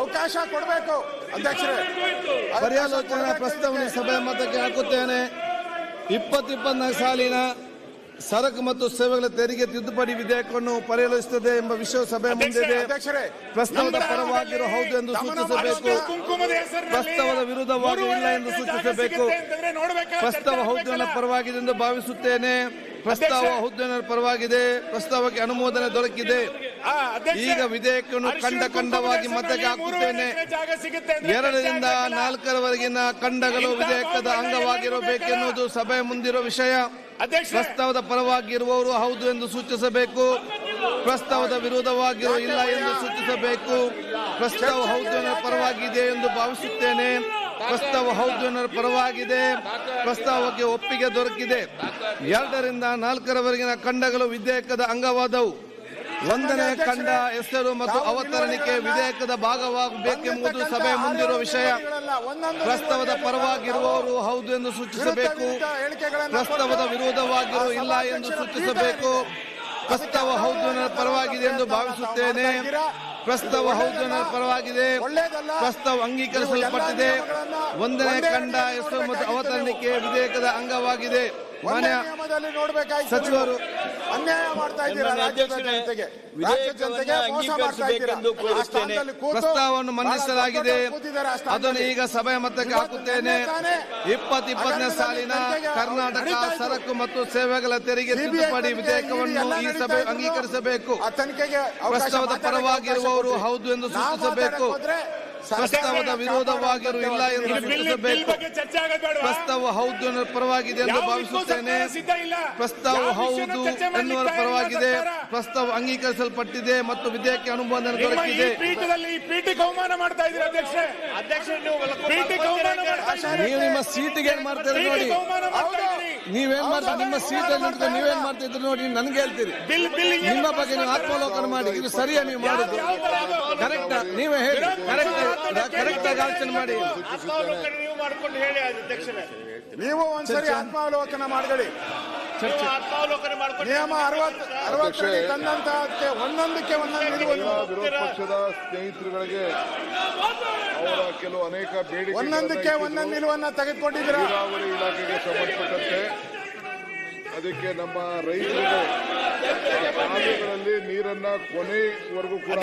ಅವಕಾಶ ಕೊಡಬೇಕು ಅಧ್ಯಕ್ಷರೇ. ಪರ್ಯಾಲೋಚನಾ ಪ್ರಸ್ತಾವನೆ ಸಭೆ ಮತಕ್ಕೆ ಹಾಕುತ್ತೇನೆ. ಇಪ್ಪತ್ತು ಇಪ್ಪತ್ನಾಲ್ಕು ಸಾಲಿನ ಸರಕು ಮತ್ತು ಸೇವೆಗಳ ತೆರಿಗೆ ತಿದ್ದುಪಡಿ ವಿಧೇಯಕವನ್ನು ಪರಿಹರಿಸುತ್ತದೆ ಎಂಬ ವಿಷಯ ಸಭೆ ಮುಂದಿದೆ. ಅಧ್ಯಕ್ಷರೇ ಪ್ರಸ್ತಾವದ ಪರವಾಗಿರೋ ಹೌದು ಎಂದು ಸೂಚಿಸಬೇಕು. ಪ್ರಸ್ತಾವದ ವಿರುದ್ಧವಾಗಿ ಇಲ್ಲ ಎಂದು ಸೂಚಿಸಬೇಕು. ಪ್ರಸ್ತಾವ ಹೌದು ಪರವಾಗಿದೆ ಎಂದು ಭಾವಿಸುತ್ತೇನೆ. ಪ್ರಸ್ತಾವ. ಹೌದು ಪರವಾಗಿದೆ. ಪ್ರಸ್ತಾವಕ್ಕೆ ಅನುಮೋದನೆ ದೊರಕಿದೆ. ಈಗ ವಿಧೇಯಕವನ್ನು ಕಂಡ ಖಂಡ ಖಂಡವಾಗಿ ಮತಕ್ಕೆ ಹಾಕುತ್ತೇನೆ. ಎರಡರಿಂದ ನಾಲ್ಕರವರೆಗಿನ ಖಂಡಗಳು ವಿಧೇಯಕದ ಅಂಗವಾಗಿರಬೇಕೆನ್ನುವುದು ಸಭೆ ಮುಂದಿರುವ ವಿಷಯ. ಪ್ರಸ್ತಾವದ ಪ್ರಸ್ತಾವದ ಪರವಾಗಿರುವವರು ಹೌದು ಎಂದು ಸೂಚಿಸಬೇಕು. ಪ್ರಸ್ತಾವದ ವಿರೋಧವಾಗಿರುವ ಇಲ್ಲ ಎಂದು ಸೂಚಿಸಬೇಕು. ಪ್ರಸ್ತಾವ ಹೌದು ಎನ್ನುವ ಪರವಾಗಿದೆ ಎಂದು ಭಾವಿಸುತ್ತೇನೆ. ಪ್ರಸ್ತಾವ ಹೌದು ಎನ್ನುವ ಪರವಾಗಿದೆ. ಪ್ರಸ್ತಾವಕ್ಕೆ ಒಪ್ಪಿಗೆ ದೊರಕಿದೆ. ಎರಡರಿಂದ ನಾಲ್ಕರವರೆಗಿನ ಖಂಡಗಳು ವಿಧೇಯಕದ ಅಂಗವಾದವು. ಒಂದನೇ ಕಂಡ ಹೆಸರು ಮತ್ತು ಅವತರಣಿಕೆ ವಿಧೇಯಕದ ಭಾಗವಾಗಬೇಕೆಂಬುದು ಸಭೆ ಮುಂದಿರುವ ವಿಷಯ. ಪ್ರಸ್ತಾವದ ಪರವಾಗಿರುವವರು ಹೌದು ಎಂದು ಸೂಚಿಸಬೇಕು. ಪ್ರಸ್ತಾವದ ವಿರೋಧವಾಗಿರುವ ಇಲ್ಲ ಎಂದು ಸೂಚಿಸಬೇಕು. ಪ್ರಸ್ತಾವ ಹೌದು ಪರವಾಗಿದೆ ಎಂದು ಭಾವಿಸುತ್ತೇನೆ. ಪ್ರಸ್ತಾವ ಹೌದು ಪರವಾಗಿದೆ. ಪ್ರಸ್ತಾವ ಅಂಗೀಕರಿಸಲ್ಪಟ್ಟಿದೆ ಒಂದನೇ ಕಂಡ ಹೆಸರು ಮತ್ತು ಅವತರಣಿಕೆ ವಿಧೇಯಕದ ಅಂಗವಾಗಿದೆ. ಮಾನ್ಯ ನಿಯಮದಲ್ಲಿ ನೋಡ್ಬೇಕಾಯ್ತು. ಸಚಿವರು ಅನ್ಯಾಯ ಮಾಡ್ತಾ ಇದ್ದೀರಾ ರಾಜ್ಯದ ಜನತೆಗೆ? ರಾಜ್ಯದ ಜನತೆಗೆ ಮೋಸ ಮಾಡ್ತಾ ಇದ್ದೀರಾ? ಆ ಕೋರುತ್ತೇನೆ. ಸ್ಥಾನದಲ್ಲಿ ಕೂತು ಪ್ರಸ್ತಾವವನ್ನು ಮಂಡಿಸಲಾಗಿದೆ. ಕೂತಿದ್ದಾರೆ ಆ ಸ್ಥಾನದಲ್ಲಿ. ಅದನ್ನು ಈಗ ಸಭೆ ಮತಕ್ಕೆ ಹಾಕುತ್ತೇನೆ. ಇಪ್ಪತ್ ಇಪ್ಪತ್ತನೇ ಸಾಲಿನ ಕರ್ನಾಟಕ ಸರಕು ಮತ್ತು ಸೇವೆಗಳ ತೆರಿಗೆ ತಿದ್ದುಪಡಿ ವಿಧೇಯಕವನ್ನು ಈ ಸಭೆ ಅಂಗೀಕರಿಸಬೇಕು. ಆ ತನಿಖೆಗೆ ಅವಕಾಶ ಪ್ರಸ್ತಾವದ ಮಾತಾಡಕ್ಕೆ ಪರವಾಗಿರುವವರು ಅವಕಾಶ ಹೌದು ಎಂದು ಸೂಚಿಸಬೇಕು. ಪ್ರಸ್ತಾವದ ವಿರೋಧವಾಗಿರು ಇಲ್ಲ ಎಂದು ಸೂಚಿಸಬೇಕು? ಪ್ರಸ್ತಾವ ಹೌದು ಎನ್ನುವ ಪರವಾಗಿದೆ ಎಂದು ಭಾವಿಸುತ್ತೇನೆ. ಪ್ರಸ್ತಾವ ಹೌದು ಎನ್ನುವ ಪರವಾಗಿದೆ. ಪ್ರಸ್ತಾವ ಅಂಗೀಕರಿಸಲ್ಪಟ್ಟಿದೆ ಮತ್ತು ವಿಧೇಯಕ ಅನುಮೋದನೆ ದೊರಕಿದೆ. ಮಾಡ್ತಾ ಮಾಡ್ತಾ ನೀವು ನಿಮ್ಮ ಸೀಟಿಗೆ ಏನ್ ಮಾಡ್ತೀರಿ ನೋಡಿ. ಮಾಡ್ತಾ ನೀವೇನ್ ಮಾಡ್ತೀರಿ ನಿಮ್ಮ ಸೀಟಲ್ಲಿ ನಿಂತ್ಕೊಂಡು ನೀವೇನ್ ಮಾಡ್ತಿದ್ರು ನೋಡಿ ನನ್ಗೆ ಹೇಳ್ತೀರಿ. ಬಿಲ್ ಬಿಲ್ ನಿಮ್ಮ ಬಗ್ಗೆ ನೀವು ಆತ್ಮಾವಲೋಕನ ಮಾಡಿ ಇದು ಸರಿಯಾ ನೀವು ಮಾಡುದು ಕರೆಕ್ಟ್ ನೀವೇ ಹೇಳಿ ಕರೆಕ್ಟ್ ಆಲೋಚನೆ ಮಾಡಿ. ಆತ್ಮಾವಲೋಕನ ನೀವು ಮಾಡ್ಕೊಂಡು ಹೇಳಿ ಅಧ್ಯಕ್ಷರೇ. ನೀವು ಒಂದ್ಸರಿ ಆತ್ಮಾವಲೋಕನ ಮಾಡ್ಕೊಳ್ಳಿ. ನೀವು ಆತ್ಮಾವಲೋಕನ ಮಾಡ್ಕೊಂಡು ನಿಯಮ ಅರವತ್ ಅರವತ್ತರಲ್ಲಿ ತಂದಂತಹಕ್ಕೆ ಒಂದೊಂದಕ್ಕೆ ಒಂದೊಂದು ನಿಲುವನ್ನು ವಿರೋಧ ಪಕ್ಷದ ಸ್ನೇಹಿತರುಗಳಿಗೆ ಅವರ ಕೆಲವು ಅನೇಕ ಬೇಡಿಕೆ ಒಂದೊಂದಕ್ಕೆ ಒಂದೊಂದು ನಿಲುವನ್ನ ತೆಗೆದುಕೊಂಡಿದ್ರ ನೀರಾವರಿ ಇಲಾಖೆಗೆ ಸಂಬಂಧಪಟ್ಟಂತೆ ಅದಕ್ಕೆ ನಮ್ಮ ರೈತರು ಕಾಲುವೆಗಳಲ್ಲಿ ನೀರನ್ನ ಕೊನೆವರೆಗೂ ಕೂಡ